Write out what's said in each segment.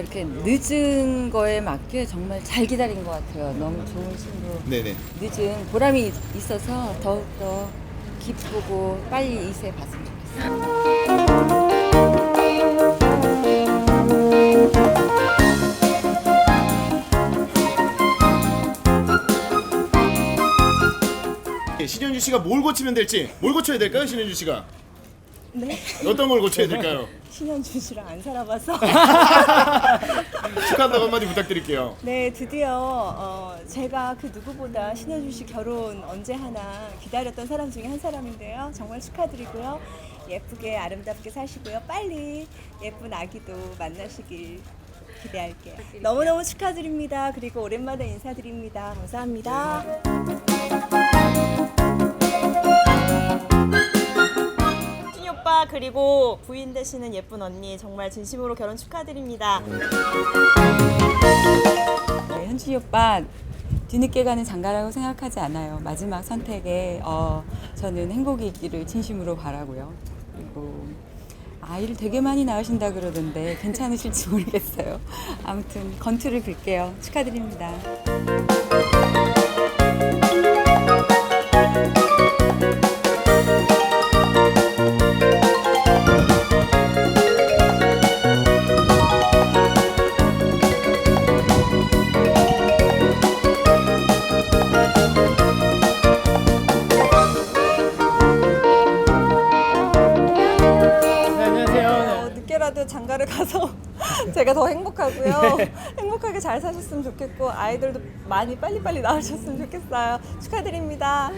이렇게 늦은 거에 맞게 정말 잘 기다린 것 같아요. 너무 좋은 신부. 네네. 늦은 보람이 있- 있어서 더욱더 기쁘고 빨리 이세 봤으면 좋겠어요. 신현주 씨가 뭘 고치면 될지 뭘 고쳐야 될까요, 신현주 씨가? 네? 어떤 걸 고쳐야 될까요? 신현준 씨랑 안 살아봐서. 축하한다고 한마디 부탁드릴게요. 네 드디어 어, 제가 그 누구보다 신현준 씨 결혼 언제 하나 기다렸던 사람 중에 한 사람인데요. 정말 축하드리고요. 예쁘게 아름답게 사시고요. 빨리 예쁜 아기도 만나시길 기대할게요. 너무너무 축하드립니다. 그리고 오랜만에 인사드립니다. 감사합니다 그리고 부인 되시는 예쁜 언니 정말 진심으로 결혼 축하드립니다. 네, 현준이 오빠 뒤늦게 가는 장가라고 생각하지 않아요. 마지막 선택에 어, 저는 행복이 있기를 진심으로 바라고요. 그리고 아이를 되게 많이 낳으신다 그러던데 괜찮으실지 모르겠어요. 아무튼 건투를 빌게요. 축하드립니다. 어, 늦게라도 장가를 가서 제가 더 행복하고요. 행복하게 잘 사셨으면 좋겠고 아이들도 많이 빨리빨리 낳으셨으면 좋겠어요. 축하드립니다.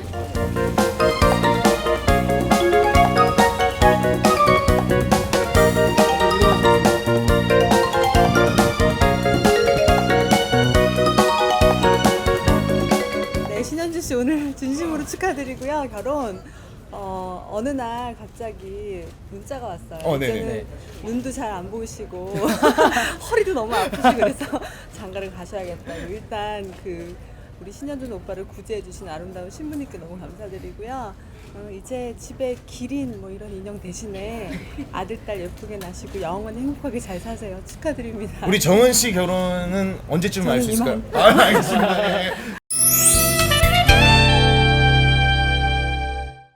네, 신현주 씨 오늘 진심으로 축하드리고요. 결혼 어, 어느 날 갑자기 문자가 왔어요. 어, 네네. 이제는 눈도 잘 안 보이시고 허리도 너무 아프시고 그래서 장가를 가셔야겠다. 일단 그 우리 신현준 오빠를 구제해 주신 아름다운 신부님께 너무 감사드리고요. 어, 이제 집에 기린 뭐 이런 인형 대신에 아들 딸 예쁘게 낳으시고 영원 행복하게 잘 사세요. 축하드립니다. 우리 정은 씨 결혼은 언제쯤 알 수 저는 있을까요? 아, 알겠습니다. 예.